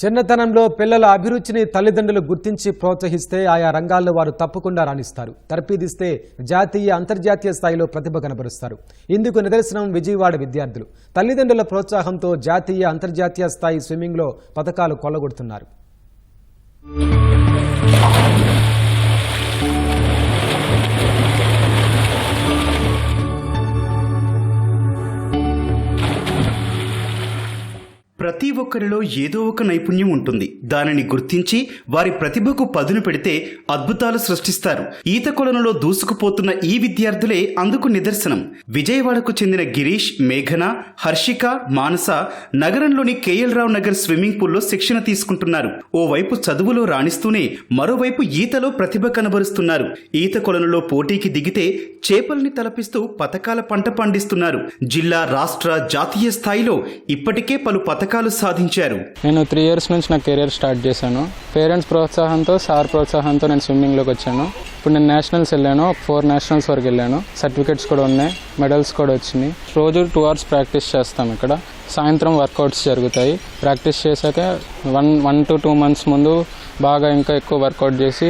చిన్నతనంలో పిల్లల అభిరుచిని తల్లిదండ్రులు గుర్తించి ప్రోత్సహిస్తే ఆయా రంగాల్లో వారు తప్పకుండా రాణిస్తారు. తర్పీదిస్తే జాతీయ అంతర్జాతీయ స్థాయిలో ప్రతిభ కనబరుస్తారు. ఇందుకు నిదర్శనం విజయవాడ విద్యార్థులు. తల్లిదండ్రుల ప్రోత్సాహంతో జాతీయ అంతర్జాతీయ స్థాయి స్విమ్మింగ్లో పథకాలు కొల్లగొడుతున్నారు. ప్రతి ఒక్కరిలో ఏదో ఒక నైపుణ్యం ఉంటుంది. దానిని గుర్తించి వారి ప్రతిభకు పదును పెడితే అద్భుతాలు సృష్టిస్తారు. ఈత కొలనులో దూసుకుపోతున్న ఈ విద్యార్థులే అందుకు నిదర్శనం. విజయవాడకు చెందిన గిరీష్ మేఘన హర్షిక మానస నగరంలోని కేఎల్ రావు నగర్ స్విమ్మింగ్ పూల్లో శిక్షణ తీసుకుంటున్నారు. ఓవైపు చదువులో రాణిస్తూనే మరోవైపు ఈతలో ప్రతిభ కనబరుస్తున్నారు. ఈత కొలనులో పోటీకి దిగితే చేపల్ని తలపిస్తూ పథకాల పంట పండిస్తున్నారు. జిల్లా రాష్ట్ర జాతీయ స్థాయిలో ఇప్పటికే పలు పథకాలు సాధించారు. నేను త్రీ ఇయర్స్ నుంచి నా కెరీర్ స్టార్ట్ చేశాను. పేరెంట్స్ ప్రోత్సాహంతో సార్ ప్రోత్సాహంతో నేను స్విమ్మింగ్లోకి వచ్చాను. ఇప్పుడు నేను నేషనల్స్ వెళ్ళాను ఫోర్ నేషనల్స్ వరకు వెళ్ళాను. సర్టిఫికెట్స్ కూడా ఉన్నాయి మెడల్స్ కూడా వచ్చినాయి. రోజు టూ అవర్స్ ప్రాక్టీస్ చేస్తాం ఇక్కడ. సాయంత్రం వర్కౌట్స్ జరుగుతాయి. ప్రాక్టీస్ చేశాక one one two two months ముందు బాగా ఇంకా ఎక్కువ వర్కౌట్ చేసి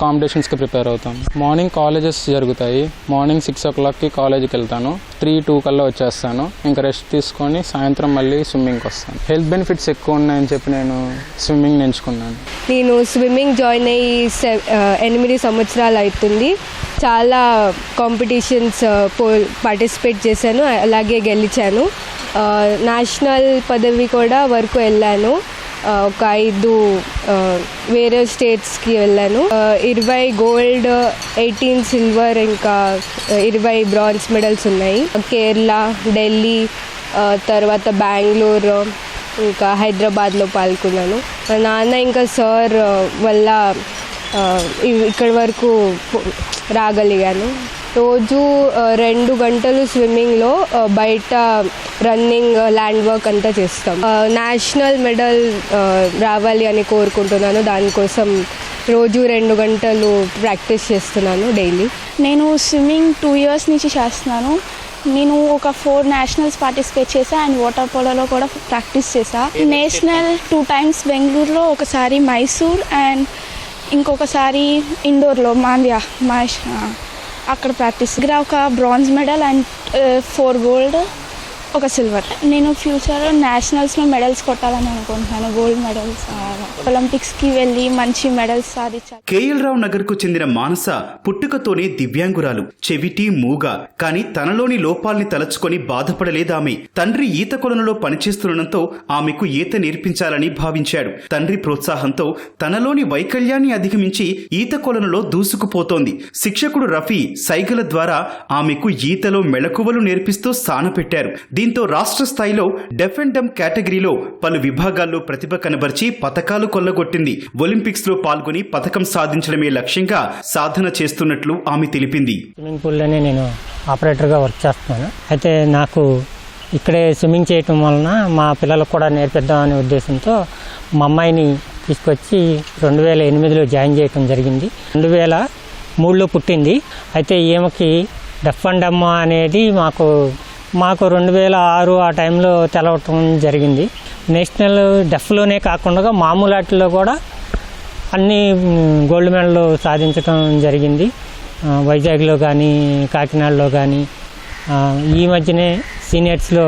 కాంపిటీషన్స్కి ప్రిపేర్ అవుతాం. మార్నింగ్ కాలేజెస్ జరుగుతాయి. మార్నింగ్ సిక్స్ ఓ క్లాక్కి కాలేజీకి వెళ్తాను. త్రీ టూ కల్లా వచ్చేస్తాను. ఇంకా రెస్ట్ తీసుకొని సాయంత్రం మళ్ళీ స్విమ్మింగ్కి వస్తాను. హెల్త్ బెనిఫిట్స్ ఎక్కువ ఉన్నాయని చెప్పి నేను స్విమ్మింగ్ ఎంచుకున్నాను నేను స్విమ్మింగ్ జాయిన్ అయ్యి ఎనిమిది సంవత్సరాలు అవుతుంది చాలా కాంపిటీషన్స్ పార్టిసిపేట్ చేశాను. అలాగే గెలిచాను. నేషనల్ పదవి కూడా వరకు వెళ్ళాను. ఒక ఐదు వేరే స్టేట్స్కి వెళ్ళాను. ఇరవై గోల్డ్ ఎయిటీన్ సిల్వర్ ఇంకా ఇరవై బ్రాంజ్ మెడల్స్ ఉన్నాయి. కేరళ ఢిల్లీ తర్వాత బెంగళూరు ఇంకా హైదరాబాద్లో పాల్గొన్నాను. మా నాన్న ఇంకా సార్ వల్ల ఇక్కడి వరకు రాగలిగాను. రోజు రెండు గంటలు స్విమ్మింగ్లో బయట రన్నింగ్ ల్యాండ్ వర్క్ అంతా చేస్తాం. నేషనల్ మెడల్ రావాలి అని కోరుకుంటున్నాను. దానికోసం రోజు రెండు గంటలు ప్రాక్టీస్ చేస్తున్నాను డైలీ. నేను స్విమ్మింగ్ టూ ఇయర్స్ నుంచి చేస్తున్నాను. నేను ఒక ఫోర్ నేషనల్స్ పార్టిసిపేట్ చేశా అండ్ వాటర్ పోలోలో కూడా ప్రాక్టీస్ చేశా. నేషనల్ టూ టైమ్స్ బెంగళూరులో ఒకసారి మైసూర్ అండ్ ఇంకొకసారి ఇండోర్లో మాంద్యా మహేష్ అక్కడ ప్రాక్టీస్. ఇక్కడ ఒక bronze medal and four gold. ఒక సిల్వర్ నేను ఫ్యూచర్లో నేషనల్స్లో మెడల్స్ కొట్టాలని అనుకుంటున్నాను గోల్డ్ మెడల్స్ ఒలింపిక్స్కి వెళ్ళి మంచి మెడల్స్ సాధించాలి. కేఎల్ రావు నగర్కు చెందిన మానస పుట్టుకతోనే దివ్యాంగురాలు. చెవిటి మూగ. కాని తనలోని లోపాల్ని తలచుకొని బాధపడలేదామె. తండ్రి ఈత కొలనులో పనిచేస్తుండటంతో ఆమెకు ఈత నేర్పించాలని భావించాడు. తండ్రి ప్రోత్సాహంతో తనలోని వైకల్యాన్ని అధిగమించి ఈత కొలనులో దూసుకుపోతోంది. శిక్షకుడు రఫీ సైగల ద్వారా ఆమెకు ఈతలో మెళకువలు నేర్పిస్తూ సానపెట్టారు దీంతో రాష్ట్ర స్థాయిలో డెఫ్ అండ్ డమ్ కేటగిరీలో పలు విభాగాల్లో ప్రతిభ కనబర్చి పథకాలు కొల్లగొట్టింది. ఒలింపిక్స్లో పాల్గొని పథకం సాధించడమే లక్ష్యంగా సాధన చేస్తున్నట్లు ఆమె తెలిపింది. స్విమ్మింగ్ పూల్లోనే నేను ఆపరేటర్గా వర్క్ చేస్తున్నాను. అయితే నాకు ఇక్కడే స్విమ్మింగ్ చేయటం వలన మా పిల్లలకు కూడా నేర్పిద్దామనే ఉద్దేశంతో మా అమ్మాయిని తీసుకొచ్చి రెండు వేల ఎనిమిదిలో జాయిన్ చేయటం జరిగింది. రెండు వేల మూడులో పుట్టింది. అయితే ఈమెకి డఫ్ అండ్ డమ్ అనేది మాకు మాకు రెండు వేల ఆరు ఆ టైంలో తెలవటం జరిగింది. నేషనల్ డెఫ్లోనే కాకుండా మామూలు ఆటల్లో కూడా అన్ని గోల్డ్ మెడల్ సాధించడం జరిగింది. వైజాగ్లో కానీ కాకినాడలో కానీ ఈ మధ్యనే సీనియర్స్లో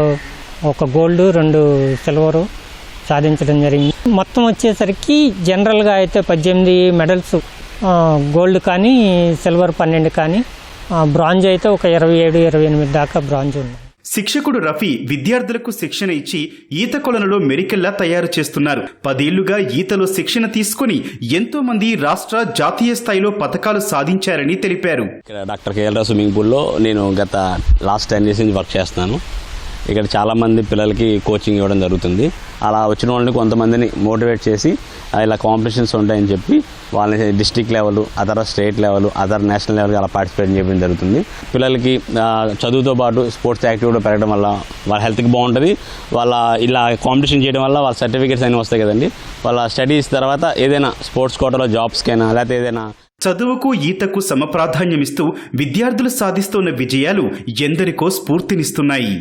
ఒక గోల్డ్ రెండు సిల్వరు సాధించడం జరిగింది. మొత్తం వచ్చేసరికి జనరల్గా అయితే పద్దెనిమిది మెడల్స్ గోల్డ్ కానీ సిల్వర్ పన్నెండు కానీ బ్రాంజ్ అయితే ఒక ఇరవై ఏడు ఇరవై ఎనిమిది దాకా బ్రాంజ్ ఉంది శిక్షకుడు రఫీ విద్యార్థులకు శిక్షణ ఇచ్చి ఈత కొలనులో మెరికెల్లా తయారు చేస్తున్నారు. పదేళ్ళుగా ఈతలో శిక్షణ తీసుకుని ఎంతో మంది రాష్ట్ర జాతీయ స్థాయిలో పథకాలు సాధించారని తెలిపారు. ఇక్కడ డాక్టర్ కేఎల్ స్విమ్మింగ్ పూల్లో నేను గత లాస్ట్ టెన్ ఇయర్స్ నుంచి వర్క్ చేస్తున్నాను. ఇక్కడ చాలామంది పిల్లలకి కోచింగ్ ఇవ్వడం జరుగుతుంది. అలా వచ్చిన వాళ్ళని కొంతమందిని మోటివేట్ చేసి ఇలా కాంపిటీషన్స్ ఉంటాయని చెప్పి వాళ్ళని district level other state level other national లెవెల్కి అలా పార్టిసిపేట్ చేయడం జరుగుతుంది. పిల్లలకి చదువుతో పాటు స్పోర్ట్స్ యాక్టివిటీ పెరగడం వల్ల వాళ్ళ హెల్త్కి బాగుంటుంది. వాళ్ళ ఇలా కాంపిటీషన్ చేయడం వల్ల వాళ్ళ సర్టిఫికేట్స్ అన్నీ వస్తాయి కదండి. వాళ్ళ స్టడీస్ తర్వాత ఏదైనా స్పోర్ట్స్ కోటాలో జాబ్స్కైనా లేకపోతే ఏదైనా చదువుకు ఈతకు సమప్రాధాన్యమిస్తూ విద్యార్థులు సాధిస్తున్న విజయాలు ఎందరికో స్ఫూర్తినిస్తున్నాయి.